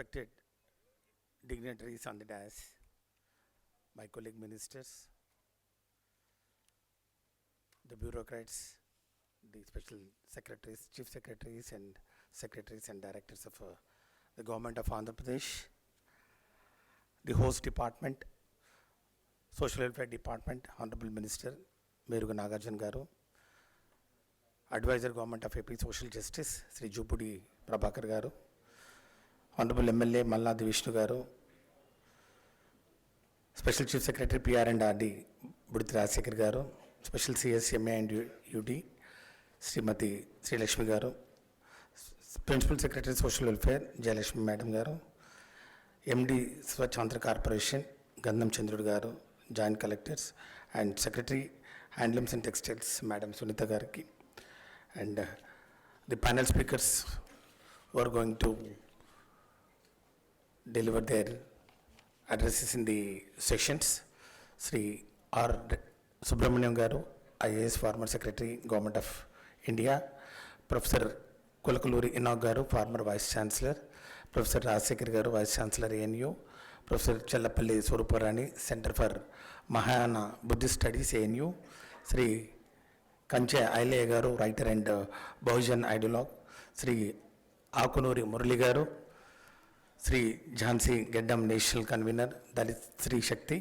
respected dignitaries on the dais, my colleague ministers, the bureaucrats, the special secretaries, chief secretaries, and secretaries and directors of uh, the government of Andhra Pradesh, the host department, social welfare department, honorable minister, Meruga Nagarjan Garu, advisor government of AP social justice, Sri Jupudi Prabhakar Garu, honorable MLA Malladi Vishnu garu special chief secretary PR and RD Buditi Rajasekhar garu special CSMA and UD Srimathi Srilakshmi garu principal secretary social welfare Jayalakshmi madam garu MD Swachhandhra corporation Gandham Chandrudu garu joint collectors and secretary handlooms and textiles madam Sunitha గారికి. And the panel speakers were going to deliver their addresses in the sessions. Sri R. Subramaniam Garu, IAS former Secretary, Government of India. Professor Kulakuluri Inok Garu, former Vice Chancellor. Professor Rajasekhar Garu, Vice Chancellor ANU. Professor Challapalli Swaruparani, Center for Mahayana Buddhist Studies ANU. Sri Kancha Ilaiah గారు writer and Bahujan ideologue Shri Akunuri Murali గారు Sri Jhansi Geddam national convener Dalit స్త్రీ శక్తి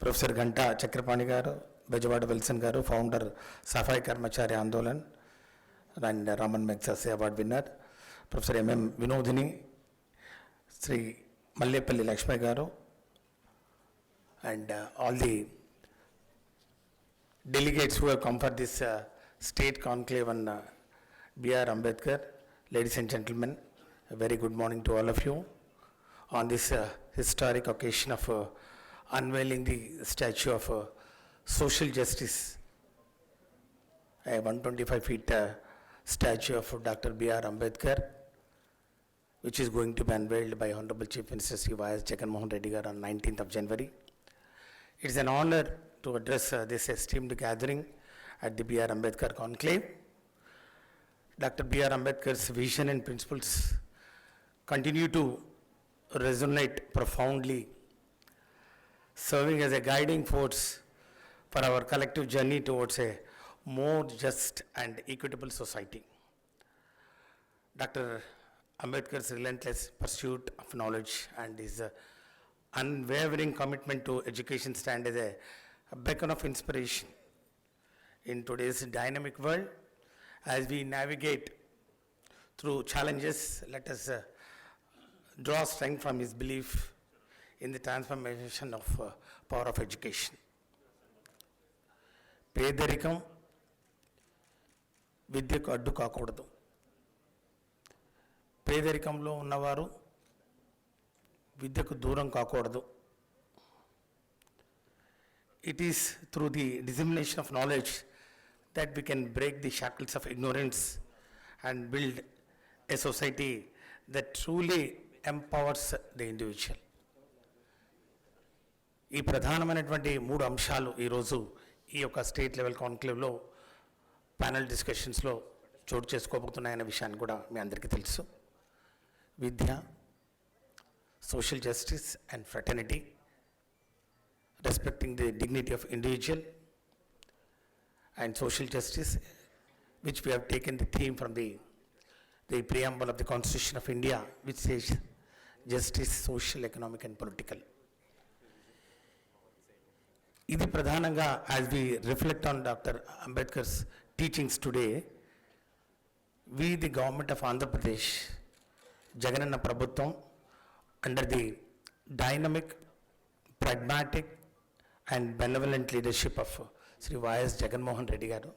professor Ganta Chakrapani గారు Bezawada Wilson garu founder Safai Karmachari Andolan and Ramon Magsaysay award winner professor MM Vinodini Sri Mallepalli Laxmi garu and all the delegates who have come for this uh, state conclave on uh, B.R. Ambedkar, ladies and gentlemen, a very good morning to all of you on this uh, historic occasion of uh, unveiling the statue of uh, social justice, a 125 feet uh, statue of Dr. B.R. Ambedkar, which is going to be unveiled by Honorable Chief Minister Sri Y.S. Jagan Mohan Reddy on 19th of January. It is an honor to address uh, this esteemed gathering at the B.R. Ambedkar Conclave. Dr. B.R. Ambedkar's vision and principles continue to resonate profoundly, serving as a guiding force for our collective journey towards a more just and equitable society. Dr. Ambedkar's relentless pursuit of knowledge and his unwavering commitment to education stand as a, a beacon of inspiration in today's dynamic world. As we navigate through challenges, let us uh, draw strength from his belief in the transformation of uh, power of education. పేదరికం విద్యకు అడ్డు కాకూడదు పేదరికంలో ఉన్నవారు విద్యకు దూరం కాకూడదు it is through the dissemination of knowledge that we can break the shackles of ignorance and build a society that truly empowers the individual ఈ ప్రధానమైనటువంటి మూడు అంశాలు ఈరోజు ఈ యొక్క స్టేట్ లెవెల్ కాన్క్లేవ్లో ప్యానల్ డిస్కషన్స్లో చోటు చేసుకోబోతున్నాయన్న విషయాన్ని కూడా మీ అందరికీ తెలుసు. విద్య social justice and fraternity respecting the dignity of individual and social justice which we have taken the theme from the the preamble of the constitution of India which justice social economic and political ఇది ప్రధానంగా as we reflect on doctor Ambedkar's teachings today we the government of Andhra Pradesh Jagananna ప్రభుత్వం under the dynamic pragmatic and benevolent leadership of Sri YS Jaganmohan Reddy గారు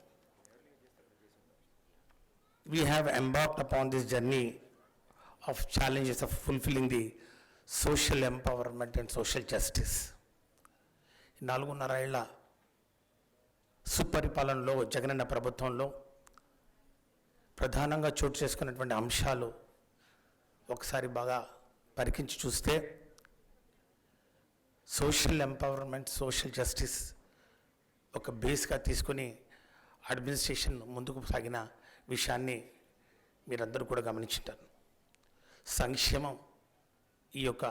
we have embarked upon this journey of challenges of fulfilling the social empowerment and social justice నాలుగున్నర ఏళ్ళ సుపరిపాలనలో జగనన్న ప్రభుత్వంలో ప్రధానంగా చోటు చేసుకున్నటువంటి అంశాలు ఒకసారి బాగా పరికించి చూస్తే సోషల్ ఎంపవర్మెంట్ సోషల్ జస్టిస్ ఒక బేస్గా తీసుకొని అడ్మినిస్ట్రేషన్ ముందుకు సాగిన విషయాన్ని మీరందరూ కూడా గమనించుంటారు. సంక్షేమం ఈ యొక్క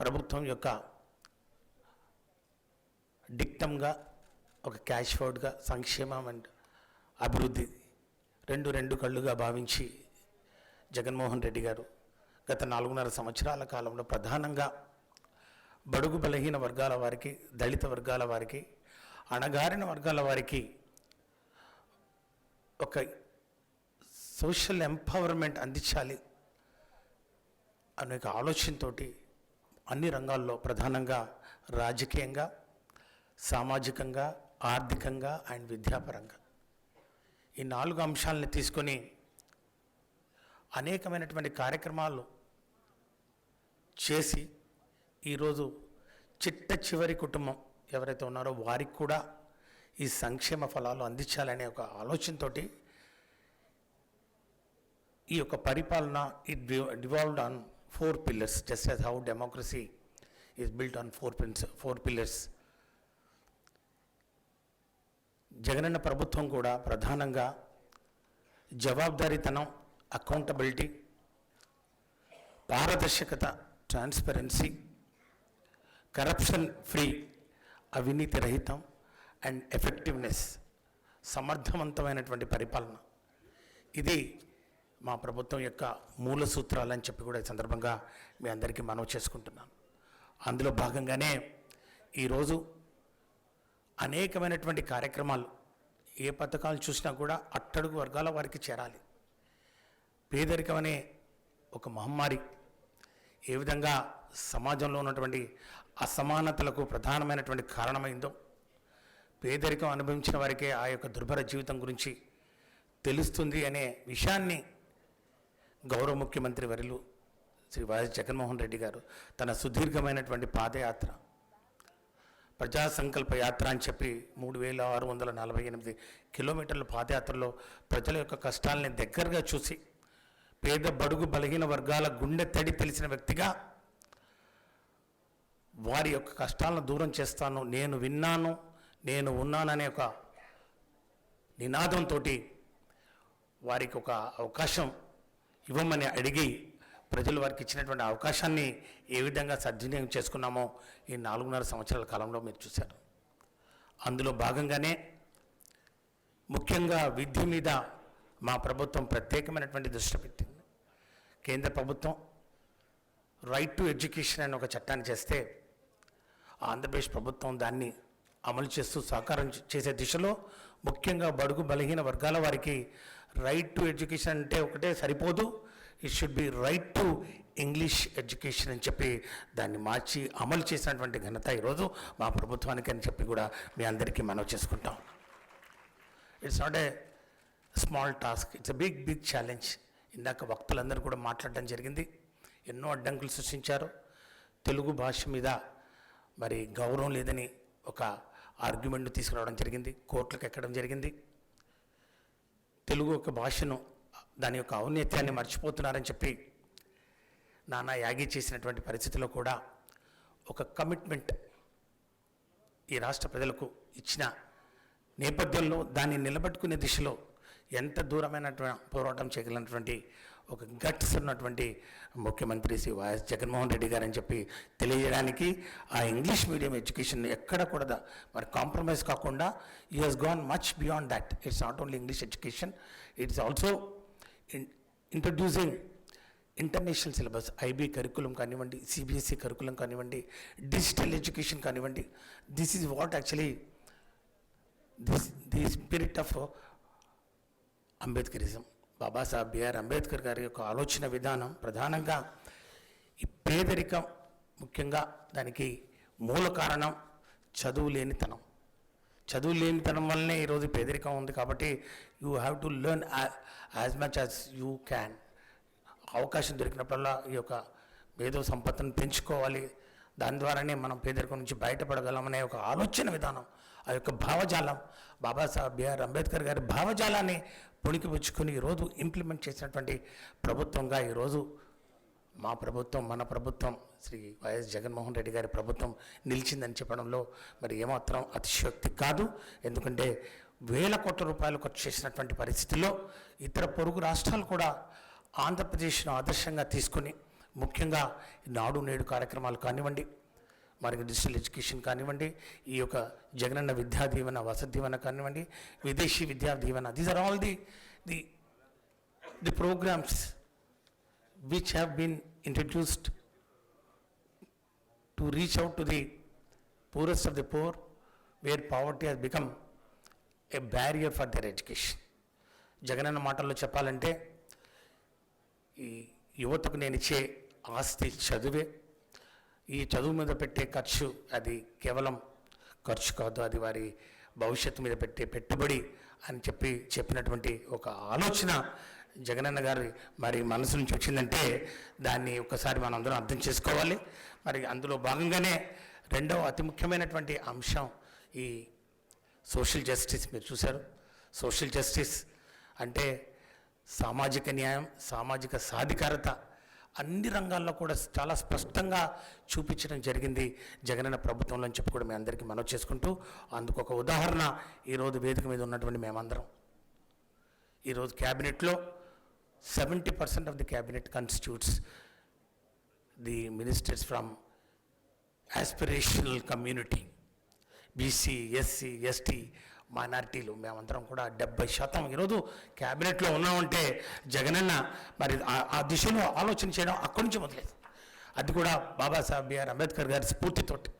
ప్రభుత్వం యొక్క డిక్టంగా ఒక క్యాష్ ఫోర్డ్గా సంక్షేమం అండ్ అభివృద్ధి రెండు రెండు కళ్ళుగా భావించి జగన్మోహన్ రెడ్డి గారు గత నాలుగున్నర సంవత్సరాల కాలంలో ప్రధానంగా బడుగు బలహీన వర్గాల వారికి దళిత వర్గాల వారికి అణగారిన వర్గాల వారికి ఒక సోషల్ ఎంపవర్మెంట్ అందించాలి అనే ఒక ఆలోచనతోటి అన్ని రంగాల్లో ప్రధానంగా రాజకీయంగా సామాజికంగా ఆర్థికంగా అండ్ విద్యాపరంగా. ఈ నాలుగు అంశాలను తీసుకొని అనేకమైనటువంటి కార్యక్రమాలు చేసి ఈరోజు చిట్ట చివరి కుటుంబం ఎవరైతే ఉన్నారో వారికి కూడా ఈ సంక్షేమ ఫలాలు అందించాలనే ఒక ఆలోచనతోటి ఈ యొక్క పరిపాలన it devolved on four pillars just as how democracy is built on four pins four pillars Jagananna ప్రభుత్వం కూడా ప్రధానంగా జవాబుదారీతనం అకౌంటబిలిటీ పారదర్శకత ట్రాన్స్పరెన్సీ కరప్షన్ ఫ్రీ అవినీతి రహితం అండ్ ఎఫెక్టివ్నెస్ సమర్థవంతమైనటువంటి పరిపాలన. ఇది మా ప్రభుత్వం యొక్క మూల సూత్రాలని చెప్పి కూడా ఈ సందర్భంగా మీ అందరికీ మనవి చేసుకుంటున్నాను. అందులో భాగంగానే ఈరోజు అనేకమైనటువంటి కార్యక్రమాలు ఏ పథకాలు చూసినా కూడా అట్టడుగు వర్గాల వారికి చేరాలి. పేదరికం అనే ఒక మహమ్మారి. ఏ విధంగా సమాజంలో ఉన్నటువంటి అసమానతలకు ప్రధానమైనటువంటి కారణమైందో పేదరికం అనుభవించిన వారికే ఆ యొక్క దుర్భర జీవితం గురించి తెలుస్తుంది అనే విషయాన్ని గౌరవ ముఖ్యమంత్రి వరిలు శ్రీ వైఎస్ జగన్మోహన్ రెడ్డి గారు తన సుదీర్ఘమైనటువంటి పాదయాత్ర ప్రజా సంకల్ప యాత్ర అని చెప్పి మూడు వేల ఆరు వందల నలభై ఎనిమిది కిలోమీటర్ల పాదయాత్రలో ప్రజల యొక్క కష్టాలని దగ్గరగా చూసి పేద బడుగు బలహీన వర్గాల గుండె తడి తెలిసిన వ్యక్తిగా వారి యొక్క కష్టాలను దూరం చేస్తాను నేను విన్నాను నేను ఉన్నాననే ఒక నినాదంతో వారికి ఒక అవకాశం ఇవ్వమని అడిగి ప్రజలు వారికి ఇచ్చినటువంటి అవకాశాన్ని ఏ విధంగా సద్వినియోగం చేసుకున్నామో ఈ నాలుగున్నర సంవత్సరాల కాలంలో మీరు చూశారు. అందులో భాగంగానే ముఖ్యంగా విద్య మీద మా ప్రభుత్వం ప్రత్యేకమైనటువంటి దృష్టి పెట్టింది. కేంద్ర ప్రభుత్వం రైట్ టు ఎడ్యుకేషన్ అనే ఒక చట్టాన్ని చేస్తే ఆంధ్రప్రదేశ్ ప్రభుత్వం దాన్ని అమలు చేస్తూ సహకారం చేసే దిశలో ముఖ్యంగా బడుగు బలహీన వర్గాల వారికి రైట్ టు ఎడ్యుకేషన్ అంటే ఒకటే సరిపోదు. It should be right to English education అని చెప్పి దాన్ని మార్చి అమలు చేసినటువంటి ఘనత ఈరోజు మా ప్రభుత్వానికి అని చెప్పి కూడా మీ అందరికీ మనం చేసుకుంటాం. It's not a small task it's a big big challenge ఇందాక వక్తలందరూ కూడా మాట్లాడడం జరిగింది. ఎన్నో అడ్డంకులు సృష్టించారు. తెలుగు భాష మీద మరి గౌరవం లేదని ఒక ఆర్గ్యుమెంట్ తీసుకురావడం జరిగింది. కోర్టులకు ఎక్కడం జరిగింది. తెలుగు ఒక భాషను దాని యొక్క ఔన్నత్యాన్ని మర్చిపోతున్నారని చెప్పి నానా యాగి చేసినటువంటి పరిస్థితిలో కూడా ఒక కమిట్మెంట్ ఈ రాష్ట్ర ప్రజలకు ఇచ్చిన నేపథ్యంలో దాన్ని నిలబెట్టుకునే దిశలో ఎంత దూరమైనటువంటి పోరాటం చేయగలిగినటువంటి ఒక గట్స్ ఉన్నటువంటి ముఖ్యమంత్రి శ్రీ వైఎస్ జగన్మోహన్ రెడ్డి గారని చెప్పి తెలియజేయడానికి ఆ ఇంగ్లీష్ మీడియం ఎడ్యుకేషన్ ఎక్కడ కూడా మరి కాంప్రమైజ్ కాకుండా ఈ he's gone much beyond that. It's not only English education it's also introducing international syllabus IB curriculum కానివ్వండి సిబిఎస్ఈ కరికులం కానివ్వండి డిజిటల్ ఎడ్యుకేషన్ కానివ్వండి. This is what actually this the spirit of Ambedkarism. Babasaheb BR Ambedkar గారి యొక్క ఆలోచన విధానం ప్రధానంగా ఈ పేదరికం ముఖ్యంగా దానికి మూల కారణం చదువు లేనితనం చదువు లేనితనం వల్లనే ఈరోజు పేదరికం ఉంది కాబట్టి you have to learn as much as you can అవకాశం దొరికినప్పుడల్లా ఈ యొక్క మేధో సంపత్తిని పెంచుకోవాలి. దాని ద్వారానే మనం పేదరికం నుంచి బయటపడగలమనే ఒక ఆలోచన విధానం ఆ యొక్క భావజాలం బాబాసాహెబ్ బిఆర్ అంబేద్కర్ గారి భావజాలాన్ని పుణికిపుచ్చుకొని ఈరోజు ఇంప్లిమెంట్ చేసినటువంటి ప్రభుత్వంగా ఈరోజు మా ప్రభుత్వం మన ప్రభుత్వం శ్రీ వైఎస్ జగన్మోహన్ రెడ్డి గారి ప్రభుత్వం నిలిచిందని చెప్పడంలో మరి ఏమాత్రం అతిశయోక్తి కాదు. ఎందుకంటే వేల కోట్ల రూపాయలు ఖర్చు చేసినటువంటి పరిస్థితుల్లో ఇతర పొరుగు రాష్ట్రాలు కూడా ఆంధ్రప్రదేశ్ను ఆదర్శంగా తీసుకుని ముఖ్యంగా ఈ నాడు నేడు కార్యక్రమాలు కానివ్వండి మరియు డిజిటల్ ఎడ్యుకేషన్ కానివ్వండి ఈ యొక్క జగనన్న విద్యా దీవెన వసతి దీవెన కానివ్వండి Videshi Vidya Deevena these are all the the the programs which have been introduced to reach out to the poorest of the poor where poverty has become a barrier for their education Jagananna మాటల్లో చెప్పాలంటే ఈ యువతకు నేను ఇచ్చే ఆస్తి చదివే. ఈ చదువు మీద పెట్టే ఖర్చు అది కేవలం ఖర్చు కాదు అది వారి భవిష్యత్తు మీద పెట్టే పెట్టుబడి అని చెప్పి చెప్పినటువంటి ఒక ఆలోచన జగనన్న గారి మరి మనసు నుంచి వచ్చిందంటే దాన్ని ఒకసారి మనం అందరం అర్థం చేసుకోవాలి. మరి అందులో భాగంగానే రెండవ అతి ముఖ్యమైనటువంటి అంశం ఈ సోషల్ జస్టిస్ మీరు చూశారు. సోషల్ జస్టిస్ అంటే సామాజిక న్యాయం సామాజిక సాధికారత అన్ని రంగాల్లో కూడా చాలా స్పష్టంగా చూపించడం జరిగింది. జగనన్న ప్రభుత్వంలో అని చెప్పి కూడా మీ అందరికీ మనవి చేసుకుంటూ అందుకు ఒక ఉదాహరణ ఈరోజు వేదిక మీద ఉన్నటువంటి మేమందరం. ఈరోజు క్యాబినెట్లో seventy percent of the cabinet constitutes the ministers from aspirational community BC SC ST మైనార్టీలు. మేమందరం కూడా డెబ్బై శాతం ఈరోజు క్యాబినెట్లో ఉన్నామంటే జగనన్న మరి ఆ- దిశలో ఆలోచన చేయడం అక్కడి నుంచి మొదలైంది. అది కూడా బాబాసాహెబ్ బిఆర్ అంబేద్కర్ గారి స్ఫూర్తితోటి.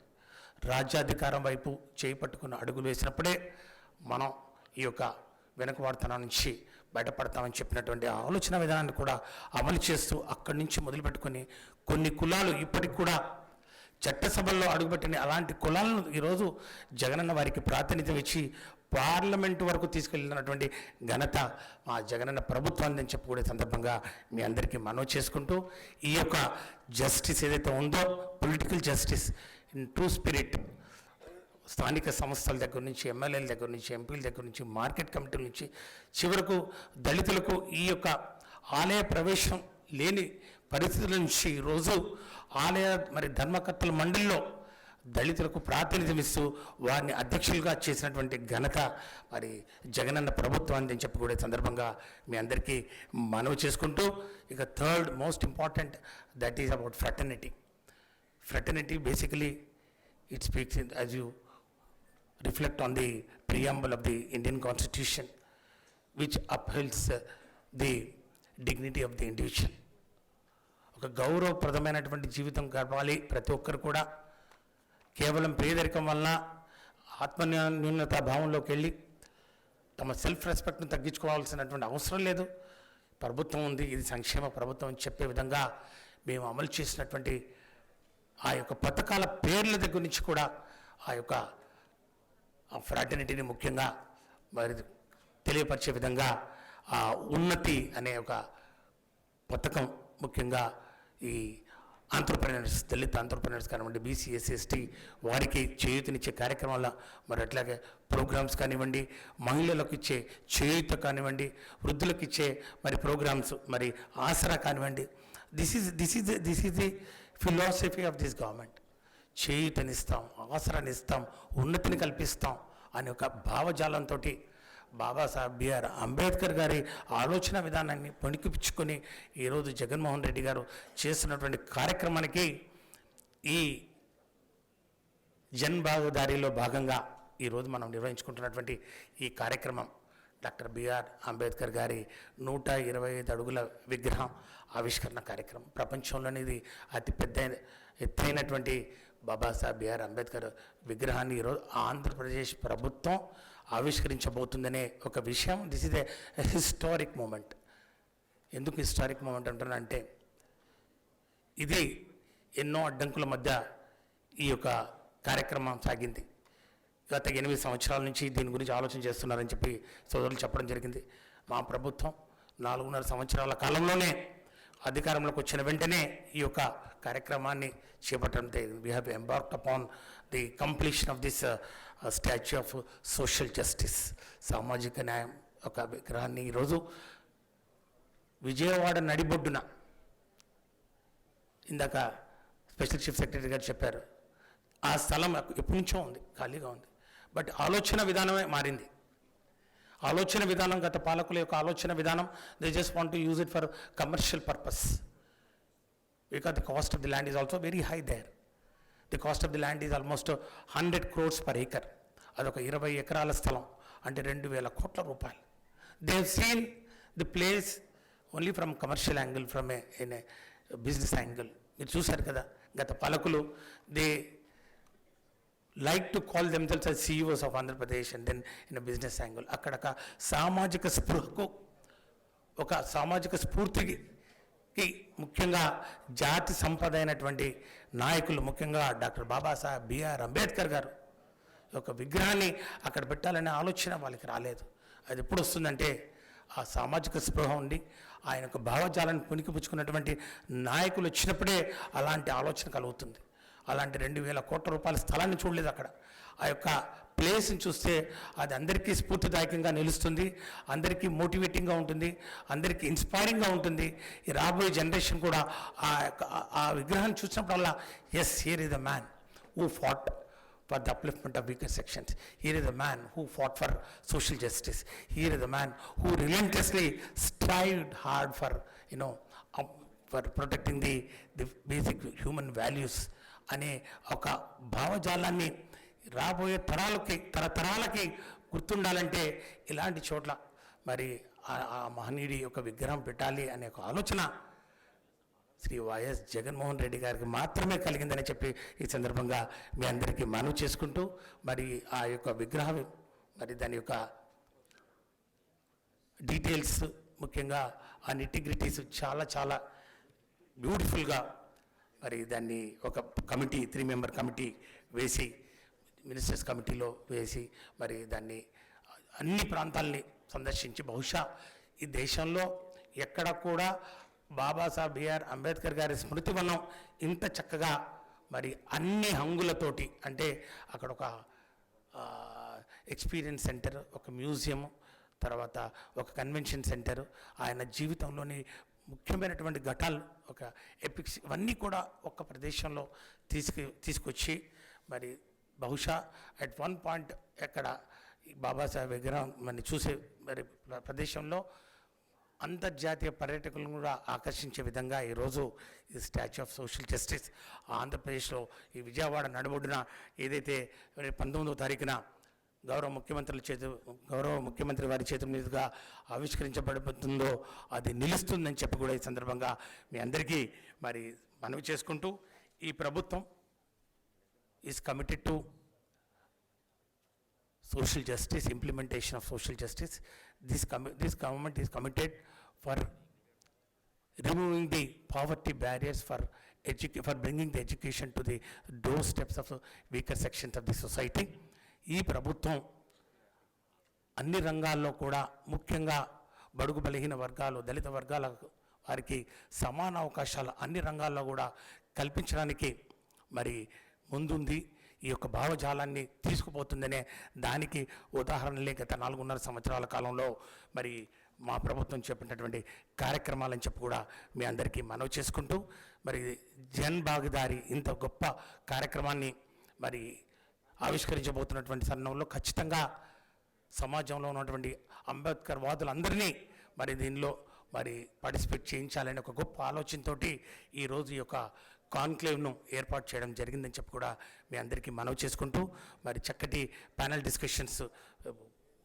రాజ్యాధికారం వైపు చేయి పట్టుకున్న అడుగులు వేసినప్పుడే మనం ఈ యొక్క వెనుకబాటుతనం నుంచి బయటపడతామని చెప్పినటువంటి ఆలోచన విధానాన్ని కూడా అమలు చేస్తూ అక్కడి నుంచి మొదలుపెట్టుకొని కొన్ని కులాలు ఇప్పటికి కూడా చట్టసభల్లో అడుగుపెట్టిన అలాంటి కులాలను ఈరోజు జగనన్న వారికి ప్రాతినిధ్యం ఇచ్చి పార్లమెంటు వరకు తీసుకెళ్ళినటువంటి ఘనత మా జగనన్న ప్రభుత్వాన్ని అని చెప్పుకునే సందర్భంగా మీ అందరికీ మనవి చేసుకుంటూ ఈ యొక్క జస్టిస్ ఏదైతే ఉందో political justice in true spirit స్థానిక సంస్థల దగ్గర నుంచి ఎమ్మెల్యేల దగ్గర నుంచి ఎంపీల దగ్గర నుంచి మార్కెట్ కమిటీల నుంచి చివరకు దళితులకు ఈ యొక్క ఆలయ ప్రవేశం లేని పరిస్థితుల నుంచి ఈరోజు ఆలయ మరి ధర్మకర్తల మండలిలో దళితులకు ప్రాతినిధ్యం ఇస్తూ వారిని అధ్యక్షులుగా చేసినటువంటి ఘనత మరి జగనన్న ప్రభుత్వాన్ని అని చెప్పి కూడా సందర్భంగా మీ అందరికీ మనవి చేసుకుంటూ ఇక third most important that is about fraternity fraternity basically it speaks in as you reflect on the preamble of the Indian constitution which upholds the dignity of the individual ఒక గౌరవప్రదమైనటువంటి జీవితం గడపాలి ప్రతి ఒక్కరు కూడా. కేవలం పేదరికం వలన ఆత్మన్యూన్యత భావంలోకి వెళ్ళి తమ సెల్ఫ్ రెస్పెక్ట్ను తగ్గించుకోవాల్సినటువంటి అవసరం లేదు. ప్రభుత్వం ఉంది ఇది సంక్షేమ ప్రభుత్వం అని చెప్పే విధంగా మేము అమలు చేసినటువంటి ఆ యొక్క పథకాల పేర్ల దగ్గర నుంచి కూడా ఆ యొక్క ఆ ఫ్రాటర్నిటీని ముఖ్యంగా మరి తెలియపరిచే విధంగా ఆ ఉన్నతి అనే ఒక పథకం ముఖ్యంగా ఈ ఆంధ్రప్రనర్స్ దళిత ఆంధ్రప్రనర్స్ కానివ్వండి బీసీ ఎస్సీ ఎస్టీ వారికి చేయూతనిచ్చే కార్యక్రమాల మరి అట్లాగే ప్రోగ్రామ్స్ కానివ్వండి మహిళలకు ఇచ్చే చేయూత కానివ్వండి వృద్ధులకు ఇచ్చే మరి ప్రోగ్రామ్స్ మరి ఆసరా కానివ్వండి. This is this is this is the philosophy of this government చేయూతనిస్తాం ఆసరాన్ని ఇస్తాం ఉన్నతిని కల్పిస్తాం అనే ఒక భావజాలంతో బాబాసాహెబ్ బిఆర్ అంబేద్కర్ గారి ఆలోచన విధానాన్ని పొణికిపుచ్చుకొని ఈరోజు జగన్మోహన్ రెడ్డి గారు చేస్తున్నటువంటి కార్యక్రమానికి ఈ జన్ భాగదారిలో భాగంగా ఈరోజు మనం నిర్వహించుకుంటున్నటువంటి ఈ కార్యక్రమం డాక్టర్ బిఆర్ అంబేద్కర్ గారి నూట ఇరవై ఐదు అడుగుల విగ్రహం ఆవిష్కరణ కార్యక్రమం. ప్రపంచంలోని ఇది అతి ఎత్తైనటువంటి బాబాసాహెబ్ బిఆర్ అంబేద్కర్ విగ్రహాన్ని ఈరోజు ఆంధ్రప్రదేశ్ ప్రభుత్వం ఆవిష్కరించబోతుందనే ఒక విషయం. This is a historic moment ఎందుకు హిస్టారిక్ మూమెంట్ అంటున్నానంటే ఇది ఎన్నో అడ్డంకుల మధ్య ఈ యొక్క కార్యక్రమం సాగింది. గత ఎనిమిది సంవత్సరాల నుంచి దీని గురించి ఆలోచన చేస్తున్నారని చెప్పి సోదరులు చెప్పడం జరిగింది. మా ప్రభుత్వం నాలుగున్నర సంవత్సరాల కాలంలోనే అధికారంలోకి వచ్చిన వెంటనే ఈ యొక్క కార్యక్రమాన్ని చేపట్టడం we have embarked upon the completion of this statue of social justice సామాజిక న్యాయం ఒక విగ్రహాన్ని ఈరోజు విజయవాడ నడిబొడ్డున ఇందాక స్పెషల్ చీఫ్ సెక్రటరీ గారు చెప్పారు. ఆ స్థలం ఎప్పటి నుంచో ఉంది ఖాళీగా ఉంది. బట్ ఆలోచన విధానమే మారింది. ఆలోచన విధానం గత పాలకుల యొక్క ఆలోచన విధానం they just want to use it for commercial purpose because the cost of the land is also very high there the cost of the land is almost hundred crores per acre అదొక ఇరవై ఎకరాల స్థలం అంటే రెండు వేల కోట్ల రూపాయలు. They seen the place only from commercial angle from a a business angle మీరు చూశారు కదా గత పాలకులు they like to call themselves as CEOs of Andhra Pradesh and then in business angle అక్కడ ఒక సామాజిక స్పృహకు ఒక సామాజిక స్ఫూర్తికి ముఖ్యంగా జాతి సంపద అయినటువంటి నాయకులు ముఖ్యంగా డాక్టర్ బాబాసాహెబ్ బిఆర్ అంబేద్కర్ గారు ఒక విగ్రహాన్ని అక్కడ పెట్టాలనే ఆలోచన వాళ్ళకి రాలేదు. అది ఎప్పుడు వస్తుందంటే ఆ సామాజిక స్పృహ ఉండి ఆయన యొక్క భావజాలను పుణికిపుచ్చుకున్నటువంటి నాయకులు వచ్చినప్పుడే అలాంటి ఆలోచన కలుగుతుంది. అలాంటి రెండు వేల కోట్ల రూపాయల స్థలాన్ని చూడలేదు అక్కడ. ఆ యొక్క ప్లేస్ని చూస్తే అది అందరికీ స్ఫూర్తిదాయకంగా నిలుస్తుంది అందరికీ మోటివేటింగ్గా ఉంటుంది అందరికీ ఇన్స్పైరింగ్గా ఉంటుంది. ఈ రాబోయే జనరేషన్ కూడా ఆ యొక్క ఆ విగ్రహాన్ని చూసినప్పుడల్లా as here is the man who fought for the upliftment of weaker sections here is the man who fought for social justice here is the man who relentlessly strived hard for you know for protecting the the basic human values అనే ఒక భావజాలాన్ని రాబోయే తరాలకి తరతరాలకి గుర్తుండాలంటే ఇలాంటి చోట్ల మరి ఆ- ఆ మహనీయుడి యొక్క విగ్రహం పెట్టాలి అనే ఒక ఆలోచన శ్రీ వైఎస్ జగన్మోహన్ రెడ్డి గారికి మాత్రమే కలిగిందని చెప్పి ఈ సందర్భంగా మీ అందరికీ మనవి చేసుకుంటూ మరి ఆ యొక్క విగ్రహం మరి దాని యొక్క డీటెయిల్స్ ముఖ్యంగా ఆ నిటిగ్రిటీస్ చాలా చాలా బ్యూటిఫుల్గా మరి దాన్ని ఒక కమిటీ త్రీ మెంబర్ కమిటీ వేసి మినిస్టర్స్ కమిటీలో వేసి మరి దాన్ని అన్ని ప్రాంతాల్ని సందర్శించి బహుశా ఈ దేశంలో ఎక్కడ కూడా బాబాసాహెబ్ బిఆర్ అంబేద్కర్ గారి స్మృతి వనం ఇంత చక్కగా మరి అన్ని హంగులతోటి అంటే అక్కడ ఒక ఎక్స్పీరియన్స్ సెంటర్ ఒక మ్యూజియం తర్వాత ఒక కన్వెన్షన్ సెంటర్ ఆయన జీవితంలోని ముఖ్యమైనటువంటి ఘటాలు ఒక ఎపిక్స్ ఇవన్నీ కూడా ఒక ప్రదేశంలో తీసుకు తీసుకొచ్చి మరి బహుశా అట్ వన్ పాయింట్ ఎక్కడ బాబాసాహెబ్ విగ్రహం మరి చూసే మరి ప్రదేశంలో అంతర్జాతీయ పర్యాటకులను కూడా ఆకర్షించే విధంగా ఈరోజు ఈ స్టాచ్యూ ఆఫ్ సోషల్ జస్టిస్ ఆంధ్రప్రదేశ్లో ఈ విజయవాడ నడుబొడ్డున ఏదైతే పంతొమ్మిదో పంతొమ్మిదవ తారీఖున గౌరవ ముఖ్యమంత్రుల చేతి గౌరవ ముఖ్యమంత్రి వారి చేతి మీదుగా ఆవిష్కరించబడుతుందో అది నిలుస్తుందని చెప్పి కూడా ఈ సందర్భంగా మీ అందరికీ మరి మనవి చేసుకుంటూ ఈ ప్రభుత్వం is committed to social justice implementation of social justice this కమి this government is committed for removing the poverty barriers for ఎడ్యుకే for bringing the education to the doorsteps of weaker sections of the society ఈ ప్రభుత్వం అన్ని రంగాల్లో కూడా ముఖ్యంగా బడుగు బలహీన వర్గాలు దళిత వర్గాల వారికి సమాన అవకాశాలు అన్ని రంగాల్లో కూడా కల్పించడానికి మరి ముందుంది. ఈ యొక్క భావజాలాన్ని తీసుకుపోతుందనే దానికి ఉదాహరణలే గత నాలుగున్నర సంవత్సరాల కాలంలో మరి మా ప్రభుత్వం చెప్పినటువంటి కార్యక్రమాలని చెప్పి కూడా మీ అందరికీ మనవి చేసుకుంటూ మరి జన్ భాగదారి ఇంత గొప్ప కార్యక్రమాన్ని మరి ఆవిష్కరించబోతున్నటువంటి తరుణంలో ఖచ్చితంగా సమాజంలో ఉన్నటువంటి అంబేద్కర్ వాదులందరినీ మరి దీనిలో మరి పార్టిసిపేట్ చేయించాలనే ఒక గొప్ప ఆలోచనతో ఈరోజు ఈ యొక్క కాన్క్లేవ్ను ఏర్పాటు చేయడం జరిగిందని చెప్పి కూడా మీ అందరికీ మనవి చేసుకుంటూ మరి చక్కటి ప్యానల్ డిస్కషన్స్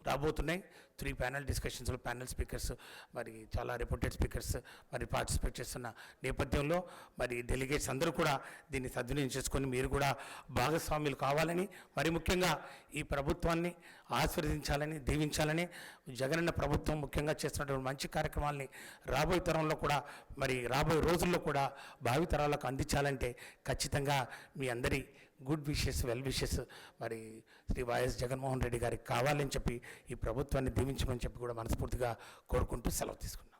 రాబోతున్నాయి. త్రీ ప్యానల్ డిస్కషన్స్లో ప్యానల్ స్పీకర్స్ మరి చాలా రిపోర్టెడ్ స్పీకర్స్ మరి పార్టిసిపేట్ చేస్తున్న నేపథ్యంలో మరి డెలిగేట్స్ అందరూ కూడా దీన్ని సద్వినియోగం చేసుకొని మీరు కూడా భాగస్వాములు కావాలని మరి ముఖ్యంగా ఈ ప్రభుత్వాన్ని ఆశీర్వదించాలని దీవించాలని జగనన్న ప్రభుత్వం ముఖ్యంగా చేస్తున్నటువంటి మంచి కార్యక్రమాల్ని రాబోయే తరంలో కూడా మరి రాబోయే రోజుల్లో కూడా భావితరాలకు అందించాలంటే ఖచ్చితంగా మీ అందరి గుడ్ విషెస్ వెల్ విషెస్. మరి శ్రీ వైఎస్ జగన్మోహన్ రెడ్డి గారికి కావాలని చెప్పి ఈ ప్రభుత్వాన్ని దీవించమని చెప్పి కూడా మనస్ఫూర్తిగా కోరుకుంటూ సెలవు తీసుకున్నాం.